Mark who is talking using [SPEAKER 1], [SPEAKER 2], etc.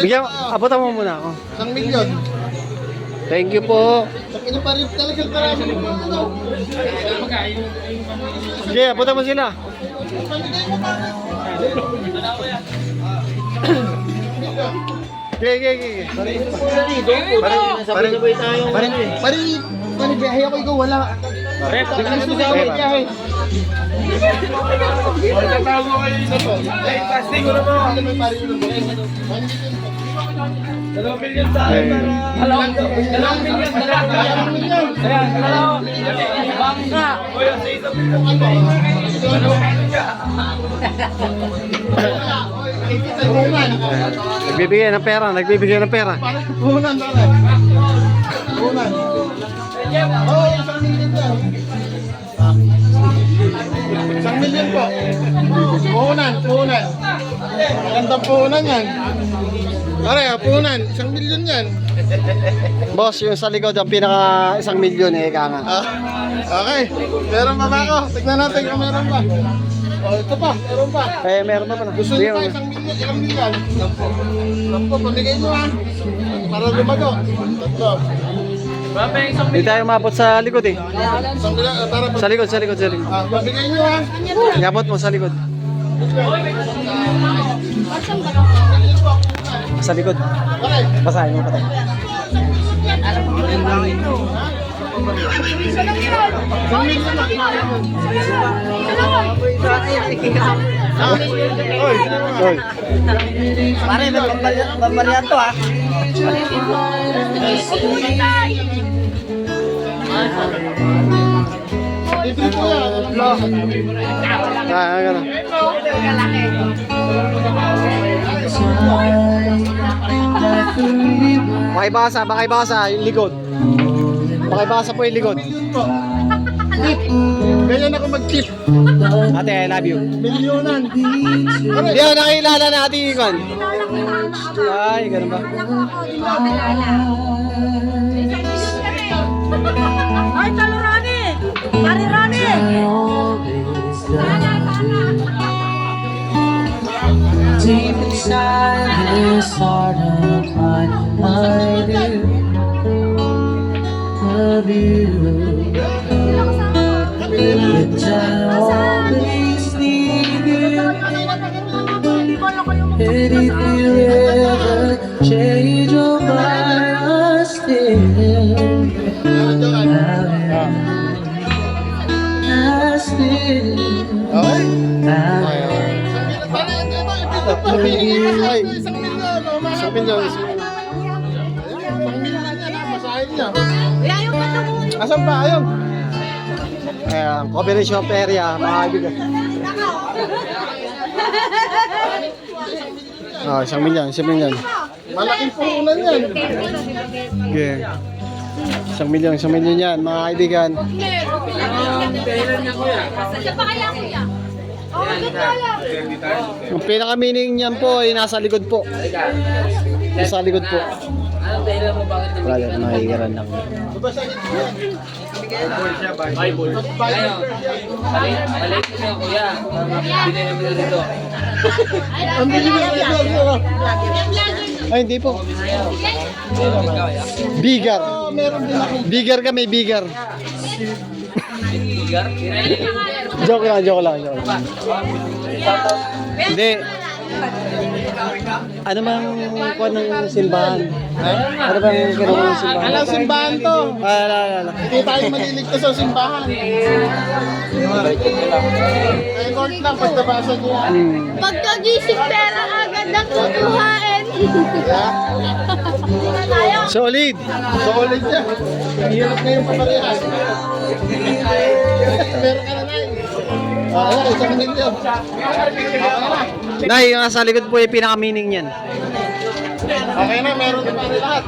[SPEAKER 1] Bigyan, abutan mo muna ako.
[SPEAKER 2] Isang milyon.
[SPEAKER 1] Thank you po.
[SPEAKER 2] Sa pinaparip talaga marami ng mga ano.
[SPEAKER 1] Sige, abutan mo sila.
[SPEAKER 2] Pa.
[SPEAKER 1] Sige, sige, sige.
[SPEAKER 2] Sabay-sabay tayo. Pari, pari, pari, biyahe ako ikaw, wala.
[SPEAKER 1] Rep,
[SPEAKER 2] Gusto ko sa biyahe. Magtatago kayo isa to. Ay, plastic ko na po. Ano may pari ulo mo? Dalawang milyon sa akin para... Dalawang milyon. Dalawang milyon. Ayan, dalawang milyon. Bangka. Yan, sa isang milyon. Dalawang milyon. Bungan.
[SPEAKER 1] Nagbibigay ng pera, nagbibigay ng pera.
[SPEAKER 2] Na? Puhunan. Oo, oh, isang milyon yan. Isang po. Puhunan, puhunan. Magandang puhunan yan. Pare, puhunan. Isang milyon yan.
[SPEAKER 1] Boss, yung sa likod, ang pinaka isang milyon eh, ika nga.
[SPEAKER 2] Ah, okay. Meron pa ba ako? Tignan natin kung meron pa. Oh, ito pa. Meron pa.
[SPEAKER 1] Eh, meron pa pala.
[SPEAKER 2] Gusto
[SPEAKER 1] mo.
[SPEAKER 2] pa isang milyon, ilang milyon? Sampo. Sampo, pamigay nyo ha. Para lumago. Tatlo.
[SPEAKER 1] Hindi tayo mabot sa likod eh. Sa likod, sa likod, sa likod.
[SPEAKER 2] Pamigay nyo ha.
[SPEAKER 1] Iabot mo sa likod. Sa likod. Basahin mo pa tayo.
[SPEAKER 2] Isang milyon na. Oy.
[SPEAKER 3] Pare, may pambaryan to ah.
[SPEAKER 2] Libre po yan.
[SPEAKER 1] Ah. Makibasa, makibasa, yung likod. Makibasa po yung likod.
[SPEAKER 2] Ganyan ako mag-tip.
[SPEAKER 1] Ate, I love you.
[SPEAKER 2] Milyonan.
[SPEAKER 1] Hindi ako nakilala na ate Ikan. Ay, ganun ba?
[SPEAKER 4] Ay, Pare Rani!
[SPEAKER 3] Deep inside this heart of mine, I do love you. But I always need change your mind, I still
[SPEAKER 1] Ay.
[SPEAKER 2] sa isang milyon.
[SPEAKER 1] Isang milyon, Isang
[SPEAKER 2] milyon ah, masahin niya.
[SPEAKER 4] Ayaw na mo.
[SPEAKER 2] Asan ba? Ayun.
[SPEAKER 1] Ayan, coverage shop area, mga kaibigan. Oh, isang milyon, isang milyon.
[SPEAKER 2] Malaking puhunan yan.
[SPEAKER 1] Okay. Isang milyon, isang milyon yan, mga kaibigan.
[SPEAKER 4] Saan pa kaya kuya? Oh, good ka lang.
[SPEAKER 1] Yung pinaka-meaning niyan po ay nasa likod po. Nasa likod po. Wala, mahihiran lang.
[SPEAKER 3] Ayun. Mali, mali ko siya kuya. Binili namin na dito.
[SPEAKER 2] Ang bilhin mo yan.
[SPEAKER 1] Ay, hindi po. Bigar.
[SPEAKER 2] Oh, meron din ako.
[SPEAKER 1] Bigar bigar. Joke lang, joke lang, joke lang. Hindi. Ano bang kuha ng simbahan? Ano bang kinuha ng simbahan?
[SPEAKER 2] Alam, simbahan to.
[SPEAKER 1] Ah, ala, ala, ala.
[SPEAKER 2] Hindi tayo maliligtas sa simbahan. Record lang pag nabasa niyo yan.
[SPEAKER 1] Hmm.
[SPEAKER 4] Pagkagising pera agad ang kukuhain.
[SPEAKER 1] Solid.
[SPEAKER 2] Solid yan. Ang hirap na yung pamarihan. Meron ka na na Ah, ayan, isang. Okay na.
[SPEAKER 1] Nay, yung nasa likod po yung pinaka-meaning niyan.
[SPEAKER 2] Okay na, meron na pa rin lahat.